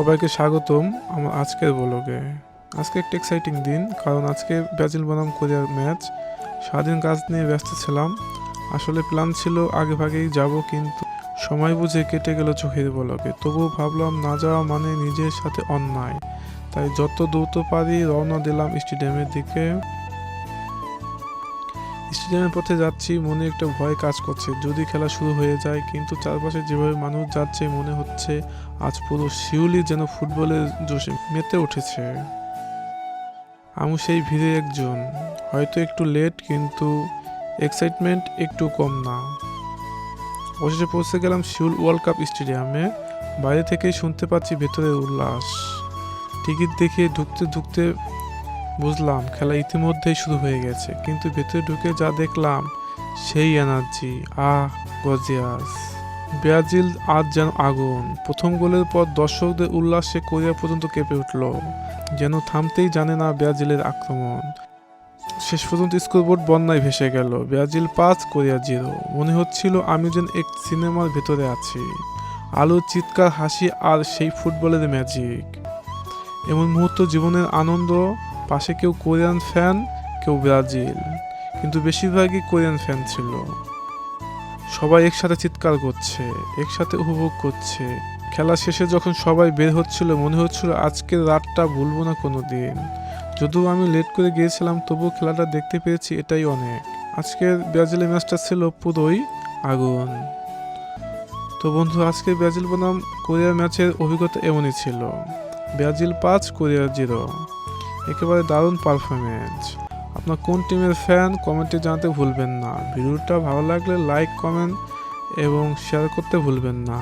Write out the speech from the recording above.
সবাইকে স্বাগতম আমার আজকের ব্লগে। আজকে একটা এক্সাইটিং দিন, কারণ আজকে ব্রাজিল বনাম কোরিয়ার ম্যাচ সারাদিন কাজ নিয়ে ব্যস্ত ছিলাম। আসলে প্ল্যান ছিল আগে ভাগেই যাব, কিন্তু সময় বুঝে কেটে গেল চোখের বলকে তবুও ভাবলাম না যাওয়া মানে নিজের সাথে অন্যায়। তাই যত দ্রুত পারি রওনা দিলাম স্টেডিয়ামের দিকে। স্টেডিয়ামের পথে যাচ্ছি, মনে একটা ভয় কাজ করছে। যদি খেলা শুরু হয়ে যায়, কিন্তু চারপাশে যেভাবে মানুষ যাচ্ছে, মনে হচ্ছে আজ পুরো শিউলি যেন ফুটবলের জোশে মেতে উঠেছে। আমি সেই ভিড়ে একজন। হয়তো একটু লেট কিন্তু এক্সাইটমেন্ট একটু কম না। অবশেষে পৌঁছে গেলাম শিউল ওয়ার্ল্ড কাপ স্টেডিয়ামে। বাইরে থেকেই শুনতে পাচ্ছি ভেতরের উল্লাস। টিকিট দেখে ঢুকতে ঢুকতে বুঝলাম খেলা ইতিমধ্যেই শুরু হয়ে গেছে, কিন্তু ভেতরে ঢুকে যা দেখলাম, সেই এনার্জি, আহ গজিয়াস ব্রাজিল আজ যেন আগুন, প্রথম গোলের পর দর্শকদের উল্লাসে কোরিয়া পর্যন্ত কেঁপে উঠল, যেন থামতেই জানে না ব্রাজিলের আক্রমণ। শেষ পর্যন্ত স্কোরবোর্ড বন্যায় ভেসে গেল, ব্রাজিল পাঁচ, কোরিয়া জিরো। মনে হচ্ছিল আমি যেন এক সিনেমার ভেতরে আছি। আলোর চিৎকার, হাসি আর সেই ফুটবলের ম্যাজিক। এমন মুহূর্ত, জীবনের আনন্দ পাশে কেউ কোরিয়ান ফ্যান, কেউ ব্রাজিল। কিন্তু বেশিরভাগই কোরিয়ান ফ্যান ছিল। সবাই একসাথে চিৎকার করছে, একসাথে উপভোগ করছে। খেলা শেষে যখন সবাই বের হচ্ছিল, মনে হচ্ছিল আজকের রাতটা ভুলবো না কোনো দিন যদিও আমি লেট করে গিয়েছিলাম, তবুও খেলাটা দেখতে পেরেছি এটাই অনেক। আজকের ব্রাজিলের ম্যাচটা ছিল পুরোই আগুন। তো বন্ধু আজকে ব্রাজিল বনাম কোরিয়ার ম্যাচের অভিজ্ঞতা এমনই ছিল। ব্রাজিল পাঁচ, কোরিয়া জিরো। একেবারে দারুণ পারফরমেন্স আপনার কোন টিমের ফ্যান কমেন্টে জানাতে ভুলবেন না। ভিডিওটা ভালো লাগলে লাইক কমেন্ট এবং শেয়ার করতে ভুলবেন না।